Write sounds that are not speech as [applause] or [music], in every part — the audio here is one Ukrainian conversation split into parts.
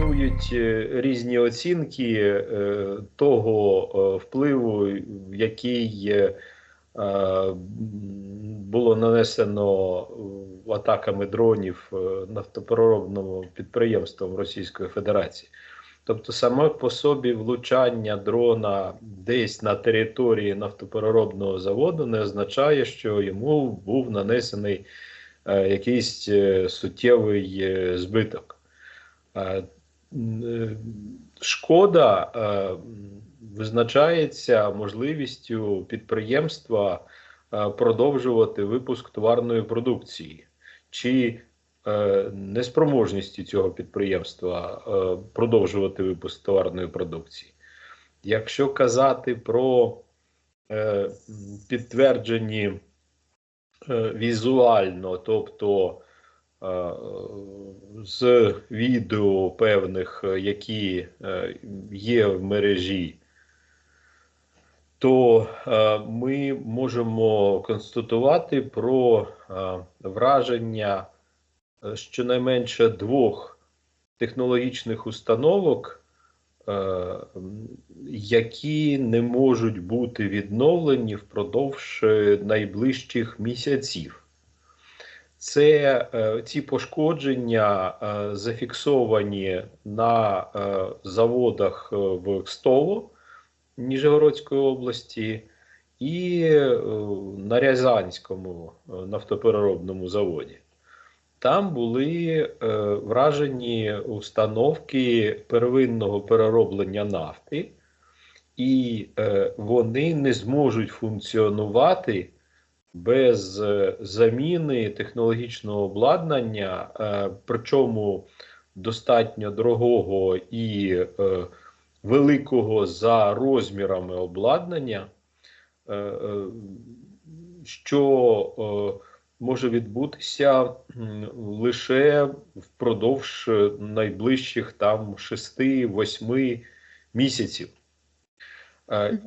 існують е, різні оцінки е, того е, впливу, який було нанесено атаками дронів нафтопереробним підприємством Російської Федерації. Тобто, саме по собі влучання дрона десь на території нафтопереробного заводу не означає, що йому був нанесений якийсь суттєвий збиток. Е, Шкода е, визначається можливістю підприємства е, продовжувати випуск товарної продукції чи неспроможністю цього підприємства продовжувати випуск товарної продукції. Якщо казати про підтверджені візуально, тобто з відео певних, е, які е, є в мережі, то е, ми можемо констатувати про е, враження е, щонайменше двох технологічних установок, е, які не можуть бути відновлені впродовж е, найближчих місяців. Це е, ці пошкодження е, зафіксовані на е, заводах в Кстово Ніжегородської області і на Рязанському нафтопереробному заводі. Там були вражені установки первинного перероблення нафти, і вони не зможуть функціонувати без е, заміни технологічного обладнання, е, причому достатньо дорогого і е, великого за розмірами обладнання, що може відбутися лише впродовж найближчих там 6-8 місяців.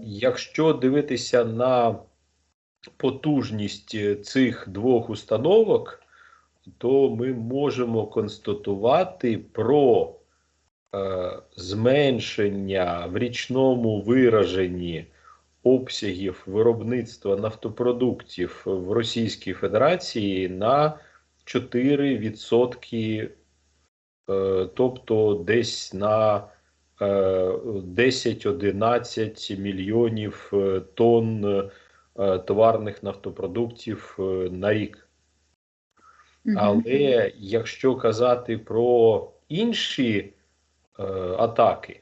Якщо дивитися на потужність е, цих двох установок, то ми можемо констатувати про е, зменшення в річному вираженні обсягів виробництва нафтопродуктів в Російській Федерації на 4%, е, тобто десь на е, 10-11 мільйонів е, тонн е, товарних нафтопродуктів е, на рік. Але якщо казати про інші е, атаки,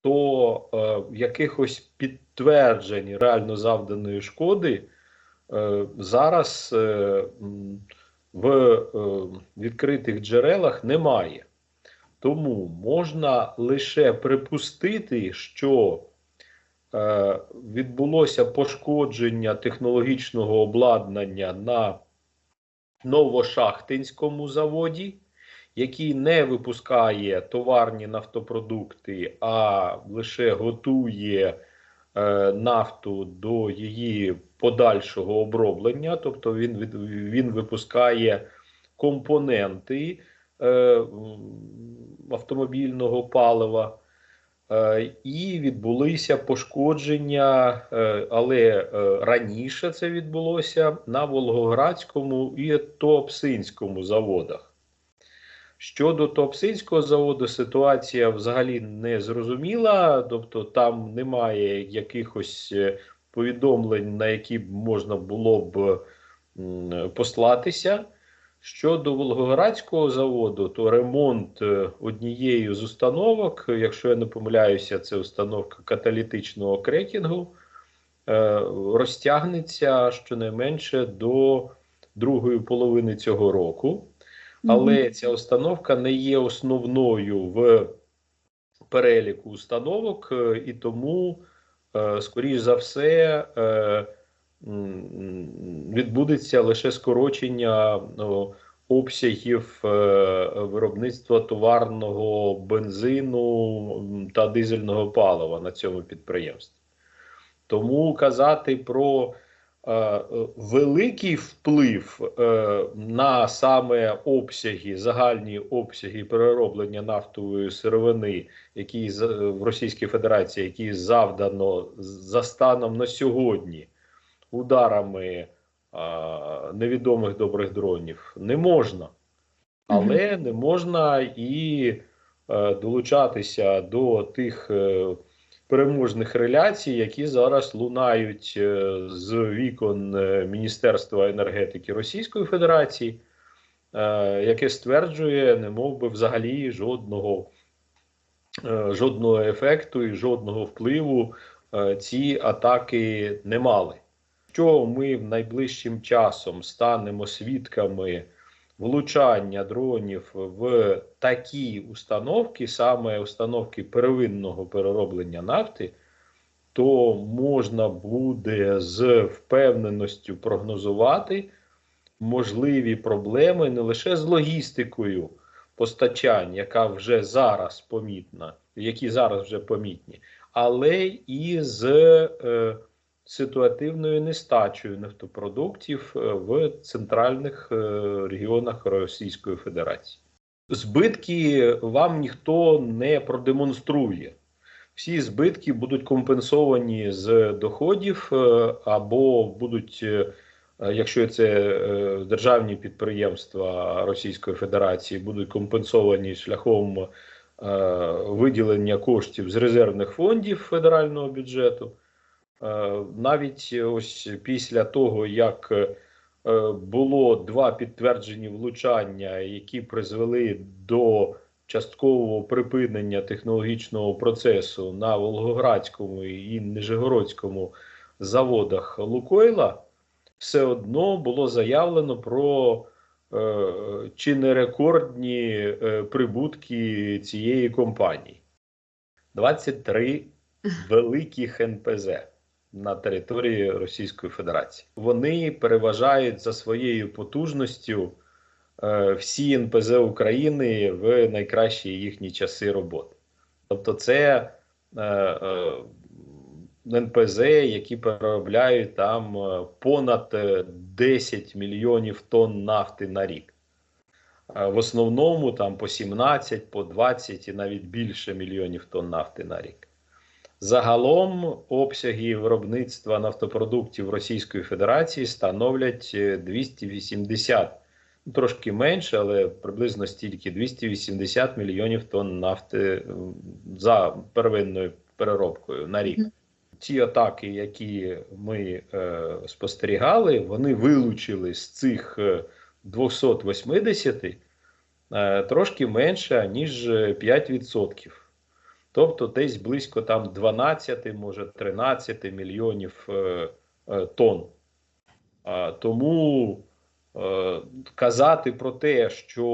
то е, якихось підтверджень реально завданої шкоди е, зараз е, в е, відкритих джерелах немає. Тому можна лише припустити, що е, відбулося пошкодження технологічного обладнання на Новошахтинському заводі, який не випускає товарні нафтопродукти, а лише готує е, нафту до її подальшого оброблення, тобто він, він випускає компоненти е, автомобільного палива. Е, І відбулися пошкодження, е, але е, раніше це відбулося на Волгоградському і Туапсинському заводах. Щодо Туапсинського заводу, ситуація взагалі не зрозуміла, тобто там немає якихось повідомлень, на які можна було б послатися. Щодо Волгоградського заводу, то ремонт е, однієї з установок, якщо я не помиляюся, це установка каталітичного крекінгу, е, розтягнеться щонайменше до другої половини цього року. Але ця установка не є основною в переліку установок, е, і тому, скоріш за все, відбудеться лише скорочення обсягів е, виробництва товарного бензину та дизельного палива на цьому підприємстві. Тому казати про е, е, великий вплив е, на саме обсяги, загальні обсяги перероблення нафтової сировини, які в Російській Федерації, які завдано за станом на сьогодні ударами а, невідомих добрих дронів, не можна. Але не можна і е, долучатися до тих е, переможних реляцій, які зараз лунають е, з вікон е, Міністерства енергетики Російської Федерації, е, яке стверджує, не мов би взагалі жодного, е, жодного ефекту і жодного впливу е, ці атаки не мали. Що ми найближчим часом станемо свідками влучання дронів в такі установки, саме установки первинного перероблення нафти, то можна буде з впевненістю прогнозувати можливі проблеми не лише з логістикою постачань, яка вже зараз помітна, які зараз вже помітні, але і з е, ситуативною нестачею нафтопродуктів е, в центральних е, регіонах Російської Федерації. Збитки вам ніхто не продемонструє. Всі збитки будуть компенсовані з доходів е, або будуть, якщо це державні підприємства Російської Федерації, будуть компенсовані шляхом виділення коштів з резервних фондів федерального бюджету. Е, Навіть ось після того, як е, було два підтверджені влучання, які призвели до часткового припинення технологічного процесу на Волгоградському і Нижегородському заводах Лукойла, все одно було заявлено про е, чи не рекордні е, прибутки цієї компанії. 23 [laughs] великих НПЗ на території Російської Федерації. Вони переважають за своєю потужністю е, всі НПЗ України в найкращі їхні часи роботи. Тобто, це е, е, НПЗ, які переробляють там понад е, 10 мільйонів тонн нафти на рік. В основному там по 17, по 20 і навіть більше мільйонів тонн нафти на рік. Загалом обсяги виробництва нафтопродуктів Російської Федерації становлять е, 280, ну, трошки менше, але приблизно стільки 280 мільйонів тонн нафти за первинною переробкою на рік. Ті атаки, які ми е, спостерігали, вони вилучили з цих е, 280 е, трошки менше, ніж е, 5%. Тобто десь близько там 12, може 13 мільйонів е, е, тонн. А, тому е, казати про те, що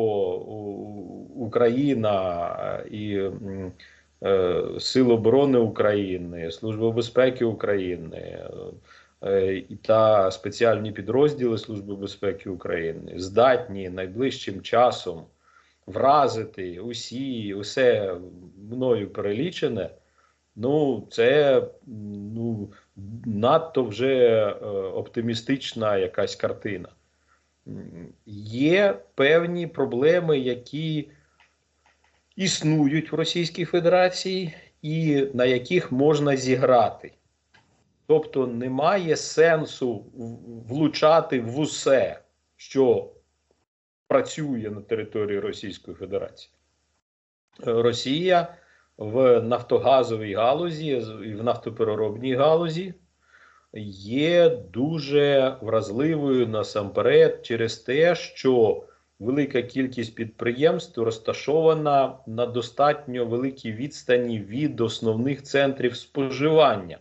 Україна е, і е, Сили оборони України, Служба безпеки України е, та спеціальні підрозділи Служби безпеки України здатні найближчим часом вразити усі, усе мною перелічене, ну це ну, надто вже е, оптимістична якась картина. Є певні проблеми, які існують в Російській Федерації, і на яких можна зіграти. Тобто немає сенсу влучати в усе, що працює на території Російської Федерації. Е, Росія в нафтогазовій галузі і в нафтопереробній галузі є дуже вразливою насамперед через те, що велика кількість підприємств розташована на достатньо великій відстані від основних центрів споживання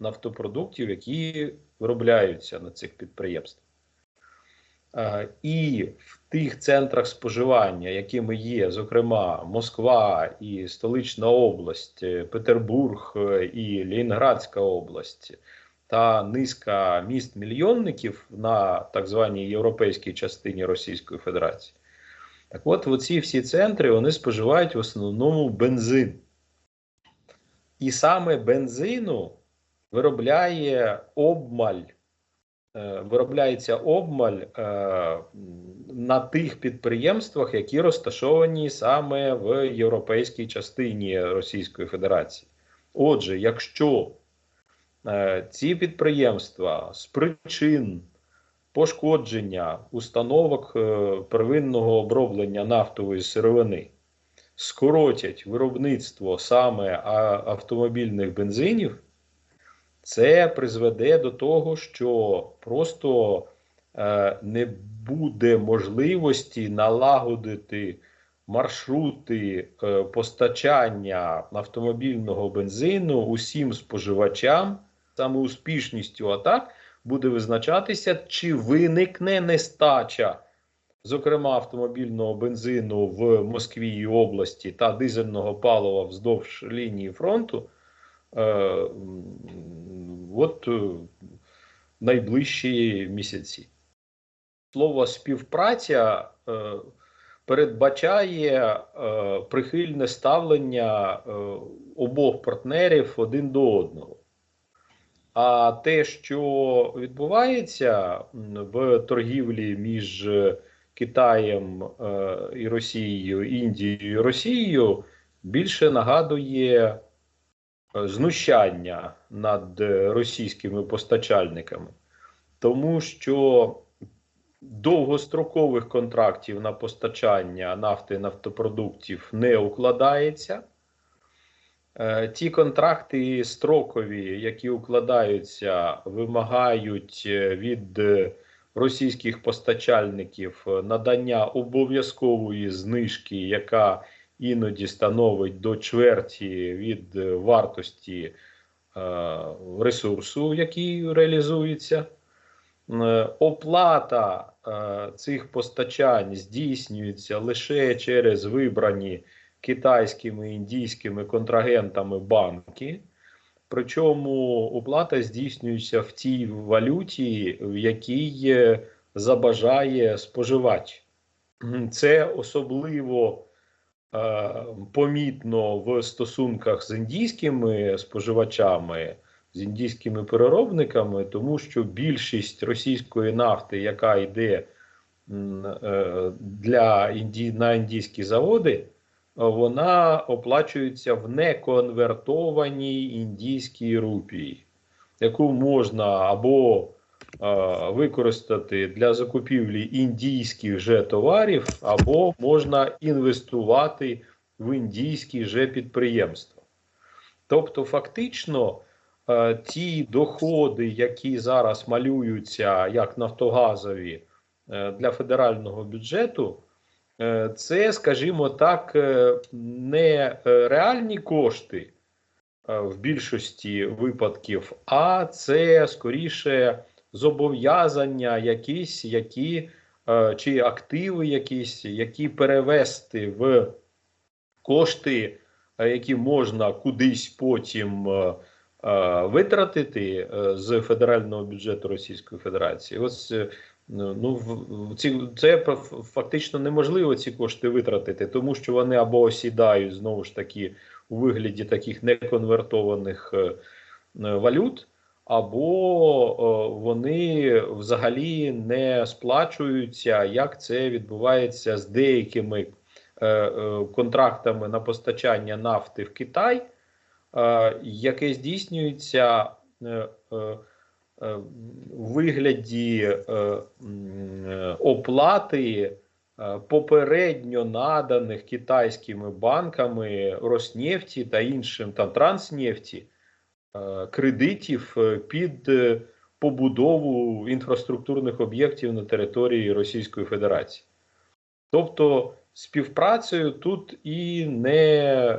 нафтопродуктів, які виробляються на цих підприємствах. Е, І тих центрах споживання, якими є, зокрема, Москва і Столична область, е, Петербург е, і Лінінградська область, та низка міст-мільйонників на так званій європейській частині Російської Федерації. Так от, оці всі центри вони споживають в основному бензин. І саме бензину виробляє обмаль виробляється обмаль е, на тих підприємствах, які розташовані саме в європейській частині Російської Федерації. Отже, якщо е, ці підприємства з причин пошкодження установок е, первинного оброблення нафтової сировини скоротять виробництво саме автомобільних бензинів, це призведе до того, що просто е, не буде можливості налагодити маршрути е, постачання автомобільного бензину усім споживачам. Саме успішністю атак буде визначатися, чи виникне нестача, зокрема автомобільного бензину в Москві і області та дизельного палива вздовж лінії фронту. Е, от е, найближчі місяці. Слово співпраця е, передбачає прихильне ставлення обох партнерів один до одного. А те, що відбувається в торгівлі між Китаєм і Росією, Індією і Росією, більше нагадує знущання над е, російськими постачальниками, тому що довгострокових контрактів на постачання нафти нафтопродуктів не укладається. Е, Ті контракти строкові, які укладаються, вимагають е, від е, російських постачальників е, надання обов'язкової знижки, яка іноді становить до чверті від е, вартості е, ресурсу, який реалізується. Е, Оплата цих постачань здійснюється лише через вибрані китайськими індійськими контрагентами банки. Причому оплата здійснюється в тій валюті, в якій забажає споживач. Це особливо помітно в стосунках з індійськими споживачами, з індійськими переробниками, тому що більшість російської нафти, яка йде е, для інді... на індійські заводи, вона оплачується в неконвертованій індійській рупії, яку можна або е, використати для закупівлі індійських же товарів, або можна інвестувати в індійські же підприємства. Тобто, фактично, е, ті доходи, які зараз малюються як нафтогазові е, для федерального бюджету, Е, це, скажімо так, е, не е, реальні кошти е, в більшості випадків, а це скоріше зобов'язання якісь, які е, чи активи якісь, які перевести в кошти, е, які можна кудись потім е, витратити з федерального бюджету Російської Федерації. Ось Ну, ці, це фактично неможливо ці кошти витратити, тому що вони або осідають знову ж таки у вигляді таких неконвертованих валют, або е, вони взагалі не сплачуються, як це відбувається з деякими е, е, контрактами на постачання нафти в Китай, яке здійснюється. у вигляді оплати попередньо наданих китайськими банками Роснефті та іншим там Транснефті кредитів е, під е, побудову інфраструктурних об'єктів на території Російської Федерації. Тобто співпрацею тут і не е,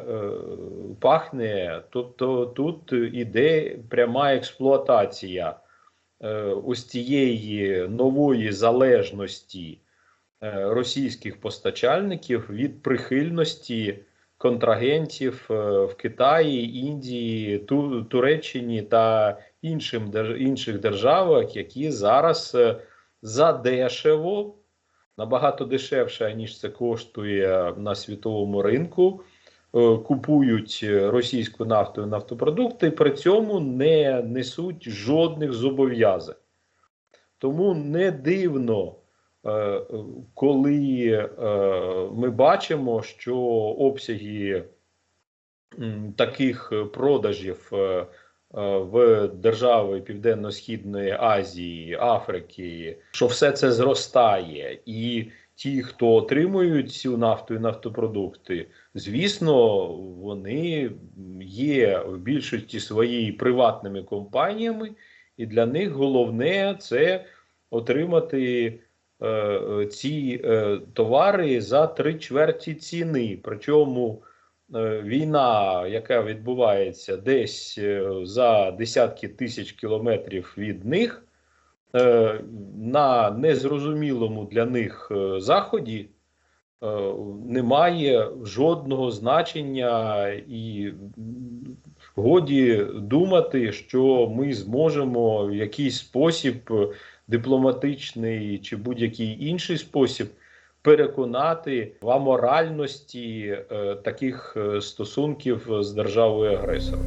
пахне, тобто тут іде пряма експлуатація е, ось цієї нової залежності е, російських постачальників від прихильності контрагентів е, в Китаї, Індії, Ту, Туреччині та іншим, інших державах, які зараз е, задешево, набагато дешевше, ніж це коштує на світовому ринку. е, Купують російську нафту і нафтопродукти, і при цьому не несуть жодних зобов'язань. Тому не дивно, коли е, ми бачимо, що обсяги таких продажів е, е, в держави Південно-Східної Азії, Африки, що все це зростає, і ті, хто отримують цю нафту і нафтопродукти, звісно, вони є в більшості своїй приватними компаніями, і для них головне це отримати е, е, ці е, товари за три чверті ціни. Причому е, війна, яка відбувається десь е, за десятки тисяч кілометрів від них, е, на незрозумілому для них е, заході. е, Немає жодного значення і годі думати, що ми зможемо в якийсь спосіб е, дипломатичний чи будь-який інший спосіб переконати в аморальності е, таких е, стосунків з державою агресором.